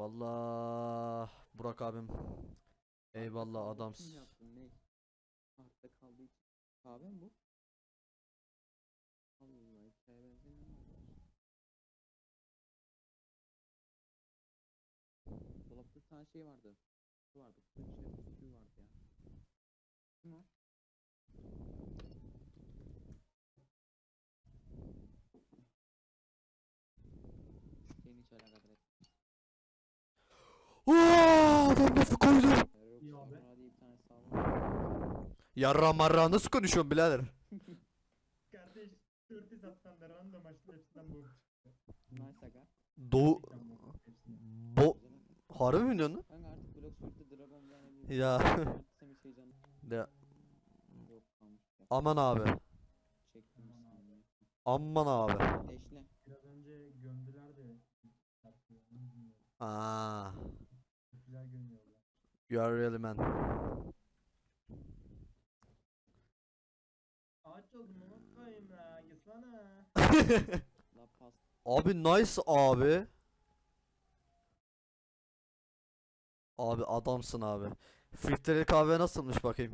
Vallahi Burak abim. Eyvallah Ne? Artta kaldığı için. Kahve mi bu? Allah hikaye benzemiyor? Dolapta bir tane şey vardı. Su vardı. Su içinde suyu vardı ya. Kim? Oo, adam nasıl koydu? İyi abi. Yarra marra nasıl konuşuyorsun birader? Kardeş dört iz attan da random açtım hepsinden bu. Nice aga. Doğu bo harbi mi diyorsun? lan? Kanka artık Blox World'de Dragon. Ya. Ya, aman abi. Aman abi. Leşle. Biraz önce gömdüler de şarkıyı, onu bilmiyorum. Aa, Çok güzel gömüyorlar. You are really man. Abi nice abi. Abi adamsın abi. Filtreli kahve nasılmış bakayım?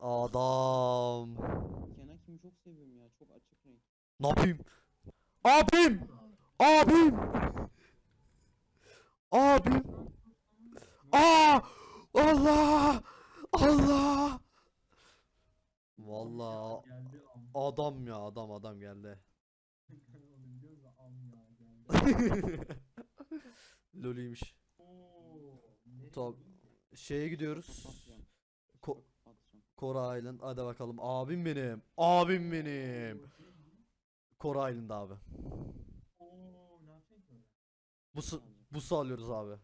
Adam. Kenan kimi çok seviyorum ya. Çok açık renk. Ne yapayım? Abim! Abim! Abim! Aa! Allah! Allah! Vallahi Geldi am. adam ya adam adam geldi. Am ya geldi. Loliymiş. Oo. nereye? Şeye gidiyoruz. Ko. Kora Island. Hadi bakalım. Abim benim. Abim benim. Oo, şey. Kora Island abi. Oo ne? Bu. Bu su alıyoruz abi.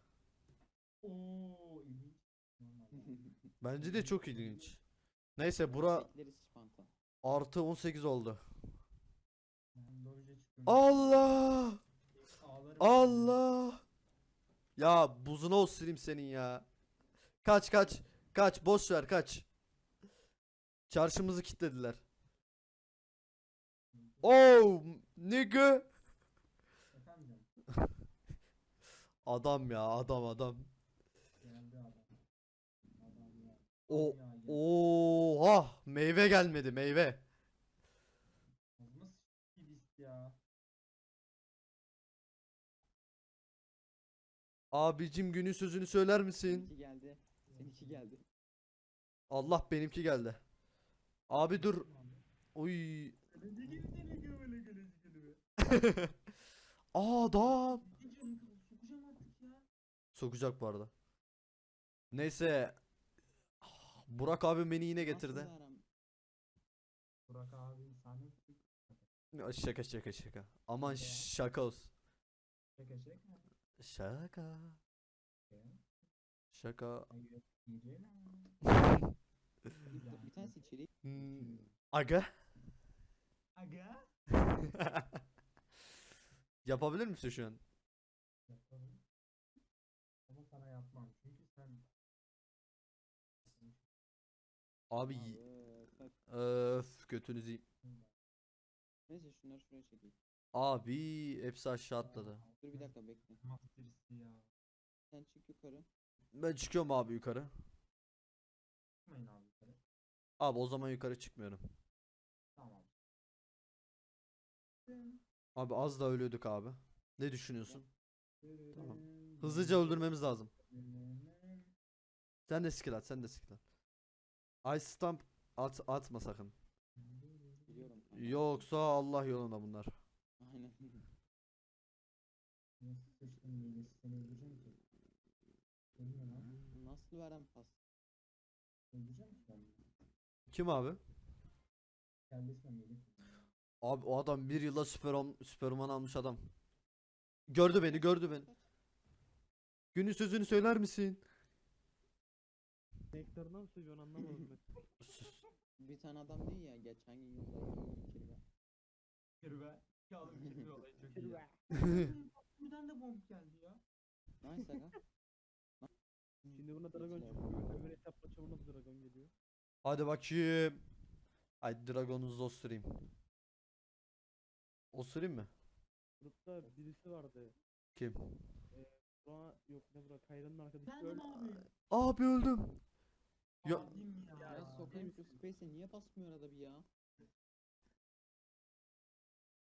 Oo ilginç. Normal. Bence de çok ilginç. Neyse bura artı 18 oldu. Allah! Allah! Ya buzuna osurayım senin ya. Kaç kaç. Kaç boş ver kaç. Çarşımızı kilitlediler. Oh nigga. Adam ya adam adam. geldi adam. Adam ya. O oha meyve gelmedi meyve. List ya. Abicim günün sözünü söyler misin? Seninki geldi. Seninki geldi. Allah benimki geldi. Abi dur. Uy. Gibi. Adam. Bir canım kaldı sokacağım artık ya. Sokacak bu arada. Neyse. Burak abi beni yine Nasıl getirdi. aram? Burak abi sahne Ya Şaka şaka şaka. Aman Ya. şaka olsun. şaka şaka. Şaka. Şaka. Bir tanesi içeri. Hmm, Aga. Aga. Yapabilir misin şu an? Abi Abi, öf götünüzü yiyeyim. Neyse şunları şuraya çekeyim. Abi hepsi aşağı atladı. Dur bir dakika bekle. Masterisi ya. Sen çık yukarı. Ben çıkıyorum abi yukarı. Çıkmayın abi yukarı. Abi o zaman yukarı çıkmıyorum. Tamam. Abi az da ölüyorduk abi. Ne düşünüyorsun? Tamam. Hızlıca öldürmemiz lazım. Sen de skill at, sen de skill at. Ice stamp at, atma sakın. Biliyorum. kanka. Yoksa Allah yolunda bunlar. Aynen. Nasıl sıçtın midesi seni öldüreceğim ki? Ölme lan. Nasıl veren pas? Öldüreceğim ki ben. Kim abi? Abi o adam bir yılda süper süperman almış adam. Gördü beni, gördü beni. Günün sözünü söyler misin? Nektarına mı söylüyorsun anlamadım ben. Sus. Bir tane adam değil ya geçen gün yolda kirve. Kirve. Yalnız kirve olayı çok iyi. Kirve. Buradan da bomb geldi ya. Nice aga. Şimdi buna dragon Geçiler. çıkıyor. Öbür hesap maçımına da dragon geliyor. Hadi bakayım. Ay dragonunuzu osurayım. Osurayım mı? Grupta birisi vardı. Kim? Sonra yok ne bırak Kayra'nın arkadaşı Efendim öldü. abi. Abi öldüm. Ya- Abim ya. Ya sokayım şu space'e niye basmıyor arada bir ya?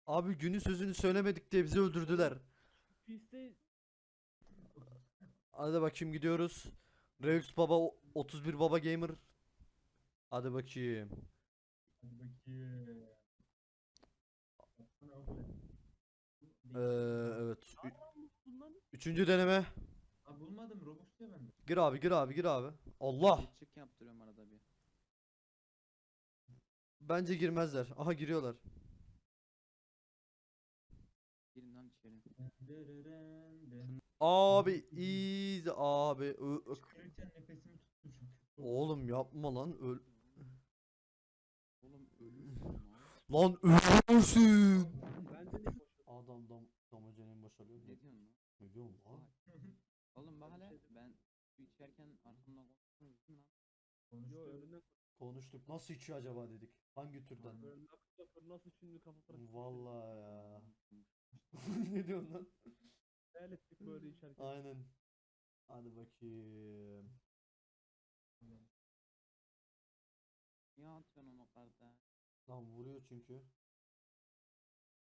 Abi günün sözünü söylemedik diye bizi öldürdüler. Piste Hadi bakayım gidiyoruz. Rex Baba o- 31 Baba Gamer. Hadi bakayım. Hadi bakayım. Baksana abi. Ee, evet. Ü- bundan üçüncü deneme. Abi bulmadım Robux diyor bende. Gir abi gir abi gir abi. Allah. Bir çık Bence girmezler. Aha giriyorlar. Girin lan içeri. Abi easy abi. Ö- ö- Çıkarırken nefesimi tuttum çünkü. Oğlum yapma lan öl. Oğlum ölürsün lan. Lan ölürsün. Adam dam damacanayı başarıyor. Ne diyorsun lan? Ne diyorsun lan? Oğlum bak hele ben su içerken arkamdan konuşuyorum lan. Yo Konuştu. önünden Konuştuk. Nasıl içiyor acaba dedik. Hangi türden? önünden kısa fır nasıl şimdi kafa fırı. Vallahi ya. ne diyorsun lan? Hayal ettik böyle içerken. Aynen. Hadi bakayım. Niye atıyorsun onu karda? Lan vuruyor çünkü.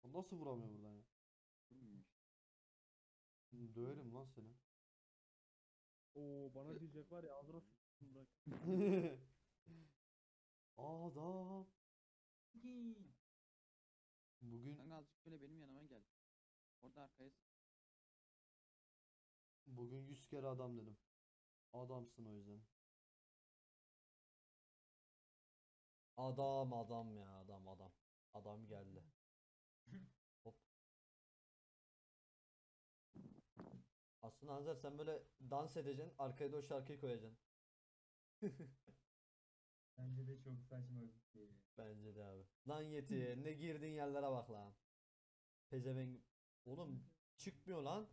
O Nasıl vuramıyor buradan ya? Hı, Döverim lan seni. Oo bana diyecek var ya ağzına sıçtım bırak. azıcık şöyle benim yanıma gel. Orada arkaya bugün 100 kere adam dedim. Adamsın o yüzden. Adam adam ya adam adam. Adam geldi. Hop. Aslında Hanzer sen böyle dans edeceksin, arkaya da o şarkıyı koyacaksın. Bence de çok saçma bir şey. Bence de abi. Lan Yeti ne girdiğin yerlere bak lan. Pezevenk. Oğlum çıkmıyor lan.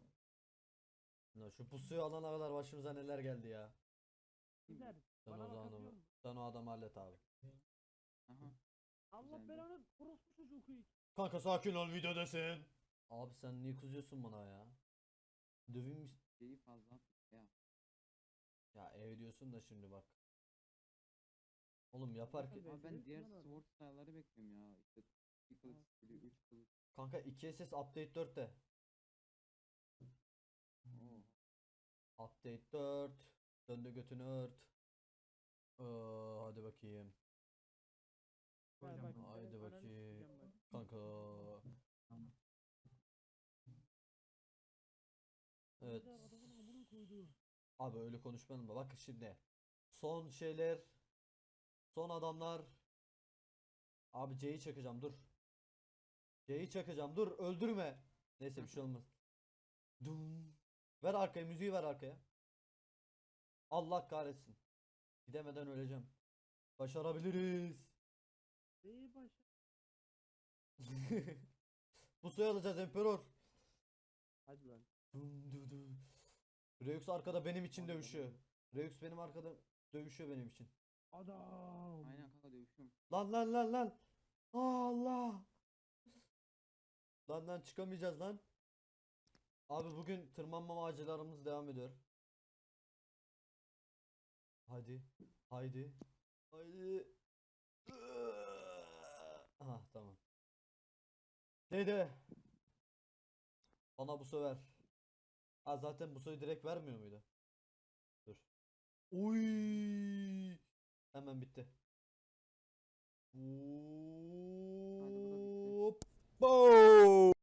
Şu pusuyu alana kadar başımıza neler geldi ya. Gider. Sen Bana o adamı, atıyor. sen o adamı hallet abi. Aha. Allah Güzeldi. belanı orospu çocuğu. Kanka sakin ol videodasın. Abi sen niye kızıyorsun bana ya? Döveyim mi? Şeyi fazla. Ya. Ya ev diyorsun da şimdi bak. Oğlum yaparken Tabii. Ama ben diğer orada. sword style'ları bekliyorum ya. İşte 2 kılıç stili, 3 kılıç. Kanka 2SS update 4'te. Oo. Update 4. Döndü götünü ört. Ee, hadi bakayım. Hocam, bak, haydi bakayım. Kanka. Evet. Abi öyle konuşmayalım da bak şimdi. Son şeyler. Son adamlar. Abi C'yi çakacağım dur. C'yi çakacağım dur öldürme. Neyse bir şey olmaz. Dum. Ver arkaya müziği ver arkaya. Allah kahretsin. Gidemeden öleceğim. Başarabiliriz. İyi baş. Bu suyu alacağız Emperor. Hadi lan. Dum du du. Reux arkada benim için dövüşüyor. Reux benim arkada dövüşüyor benim için. Adam. Aynen kanka dövüşüyorum. Lan lan lan lan. Allah. Lan lan çıkamayacağız lan. Abi bugün tırmanma maceralarımız devam ediyor. Haydi. Haydi. Haydi. Aha tamam. Dede. Bana bu sefer. Ha zaten bu soyu direkt vermiyor muydu? Dur. Uy. Hemen bitti. bitti. Hop. Boom!